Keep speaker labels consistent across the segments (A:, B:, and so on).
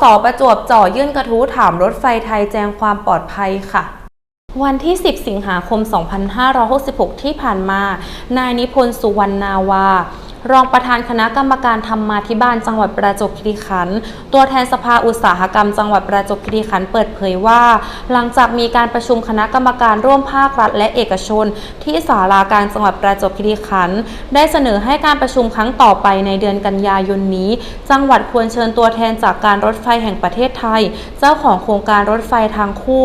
A: สประจวบจ่อยื่นกระทู้ถามรถไฟไทยแจ้งความปลอดภัยค่ะวันที่ 10 สิงหาคม 2566 ที่ผ่านมา นายนิพนธ์ สุวรรณนาวา รองประธานคณะกรรมการธรรมาธิบาลจังหวัดประจวบคีรีขันธ์ตัวแทนสภาอุตสาหกรรมจังหวัดประจวบคีรีขันธ์เปิดเผยว่า หลังจากมีการประชุมคณะกรรมการร่วมภาครัฐและเอกชน ที่ศาลากลางจังหวัดประจวบคีรีขันธ์ได้เสนอให้การประชุมครั้งต่อไปในเดือนกันยายนนี้ จังหวัดควรเชิญตัวแทนจากการรถไฟแห่งประเทศไทย เจ้าของโครงการรถไฟทางคู่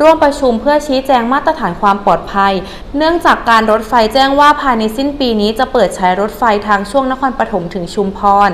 A: ร่วมประชุมเพื่อชี้แจงมาตรฐานความปลอดภัย เนื่องจากการรถไฟแจ้งว่าภายในสิ้นปีนี้จะเปิดใช้รถไฟทางช่วงนครปฐมถึงชุมพร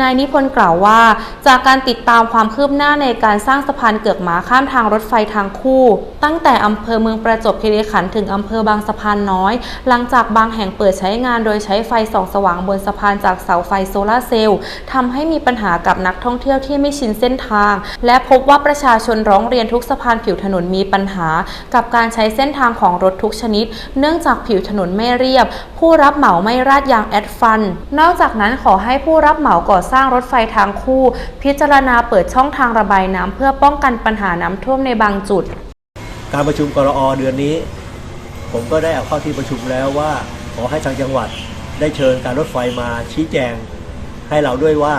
A: นายนิพนธ์กล่าวว่า จากการติดตามความคืบหน้าในการสร้างสะพานเกือกหมาข้ามทางรถไฟทางคู่ ตั้งแต่อำเภอเมืองประจวบคีรีขันธ์ถึงอำเภอบางสะพานน้อย หลังจากบางแห่งเปิดใช้งานโดยใช้ไฟส่องสว่างบนสะพานจากเสาไฟโซลาเซลล์ทำให้มีปัญหากับนักท่องเที่ยวที่ไม่ชินเส้นทาง และพบว่าประชาชนร้องเรียนทุกสะพานผิวถนนมีปัญหา กับการใช้เส้นทางของรถทุกชนิด เนื่องจากผิวถนนไม่เรียบ ผู้รับเหมาไม่ราดยางแอดฟันนอกจากนั้นขอให้ผู้รับเหมาก่อสร้างรถไฟทางคู่ พิจารณาเปิดช่องทางระบายน้ำเพื่อป้องกันปัญหาน้ำท่วมในบางจุด
B: การประชุมกรอเดือนนี้ ผมก็ได้เอาเข้าที่ประชุมแล้วว่า ขอให้ทางจังหวัดได้เชิญการรถไฟมาชี้แจง ให้เราด้วยว่า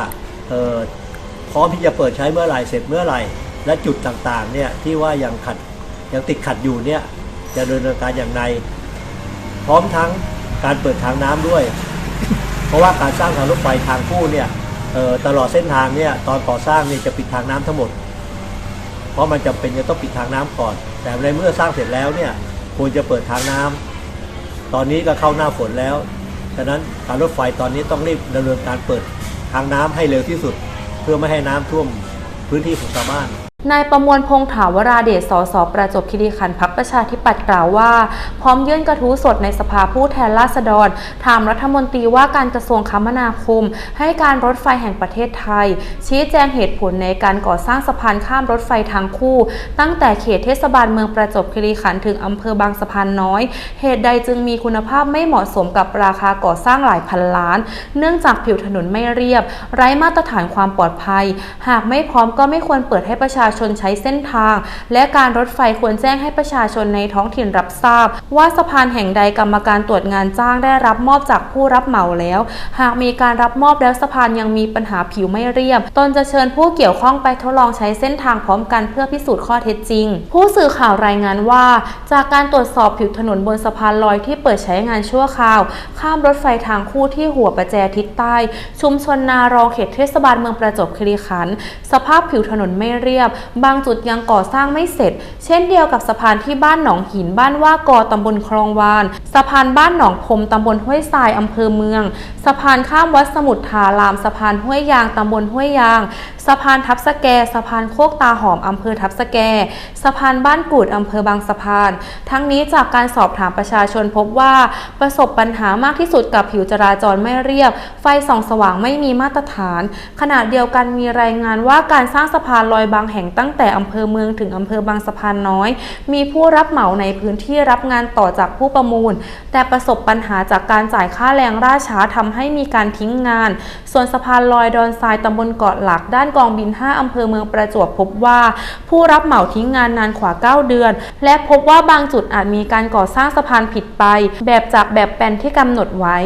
B: เออพร้อมที่จะเปิดใช้เมื่อไหร่เสร็จเมื่อไหร่ และจุดต่างๆเนี่ยที่ว่ายังขัดยังติดขัดอยู่เนี่ยจะดำเนินการอย่างไรพร้อมทั้งการเปิดทางน้ำด้วย ราะว่าการสร้างทางรถไฟทางคู่เนี่ยตลอดเส้นทางเนี่ยตอนก่อสร้างเนี่ยจะปิดทางน้ำทั้งหมด เพราะมันจำเป็นจะต้องปิดทางน้ำก่อน แต่ในเมื่อสร้างเสร็จแล้วเนี่ยควรจะเปิดทางน้ำตอนนี้ก็เข้าหน้าฝนแล้วฉะนั้นการรถไฟตอนนี้ต้องรีบดำเนินการเปิดทางน้ำให้เร็วที่สุด เพื่อไม่ให้น้ำท่วมพื้นที่ของชาวบ้าน
A: นายประมวลพงษ์ถาวราเดช สส ประจบคีรีขันธ์พักประชาธิปัตย์กล่าวว่า พร้อมยื่นกระทู้สดในสภาผู้แทนราษฎร ถามรัฐมนตรีว่าการกระทรวงคมนาคม ให้การรถไฟแห่งประเทศไทย ชี้แจงเหตุผลในการก่อสร้างสะพานข้ามรถไฟทางคู่ ตั้งแต่เขตเทศบาลเมืองประจบคีรีขันธ์ถึงอำเภอบางสะพานน้อย เหตุใดจึงมีคุณภาพไม่เหมาะสมกับราคาก่อสร้างหลายพันล้าน เนื่องจากผิวถนนไม่เรียบ ไร้มาตรฐานความปลอดภัย หากไม่พร้อมก็ไม่ควรเปิดให้ประชาชนใช้เส้นทาง และการรถไฟควรแจ้งให้ประชาชนในท้องถิ่นรับทราบ ว่าสะพานแห่งใดกรรมการตรวจงานจ้างได้รับมอบจากผู้รับเหมาแล้ว หากมีการรับมอบแล้วสะพานยังมีปัญหาผิวไม่เรียบ ตนจะเชิญผู้เกี่ยวข้องไปทดลองใช้เส้นทางพร้อมกันเพื่อพิสูจน์ข้อเท็จจริง ผู้สื่อข่าวรายงานว่า จากการตรวจสอบผิวถนนบนสะพานลอยที่เปิดใช้งานชั่วคราว ข้ามรถไฟทางคู่ที่หัวประแจทิศใต้ ชุมชนนารองเขตเทศบาลเมืองประจวบคีรีขันธ์สภาพผิวถนนไม่เรียบบางจุดยังก่อสร้างไม่เสร็จ เช่นเดียวกับสะพานที่บ้านหนองหินบ้านว่ากอตำบลคลองวาน สะพานบ้านหนองพรมตำบลห้วยทรายอำเภอเมือง สะพานข้ามวัดสมุทรทาราม สะพานห้วยยางตำบลห้วยยาง สะพานทับสแก สะพานโคกตาหอมอำเภอทับสแก สะพานบ้านกูดอำเภอบางสะพาน ทั้งนี้จากการสอบถามประชาชนพบว่าประสบปัญหามากที่สุดกับผิวจราจรไม่เรียบ ไฟส่องสว่างไม่มีมาตรฐาน ขณะเดียวกันมีรายงานว่าการสร้างสะพานลอยบางแห่งตั้งแต่อำเภอเมืองถึงอำเภอบางสะพานน้อย มีผู้รับเหมาในพื้นที่รับงานต่อจากผู้ประมูล แต่ประสบปัญหาจากการจ่ายค่าแรงล่าช้าทำให้มีการทิ้งงาน ส่วนสะพานลอยดอนทรายตำบลเกาะหลักด้านกองบิน 5อำเภอเมืองประจวบพบว่า ผู้รับเหมาทิ้งงานนานกว่า 9 เดือน และพบว่าบางจุดอาจมีการก่อสร้างสะพานผิดไป แบบจากแบบแปลนที่กำหนดไว้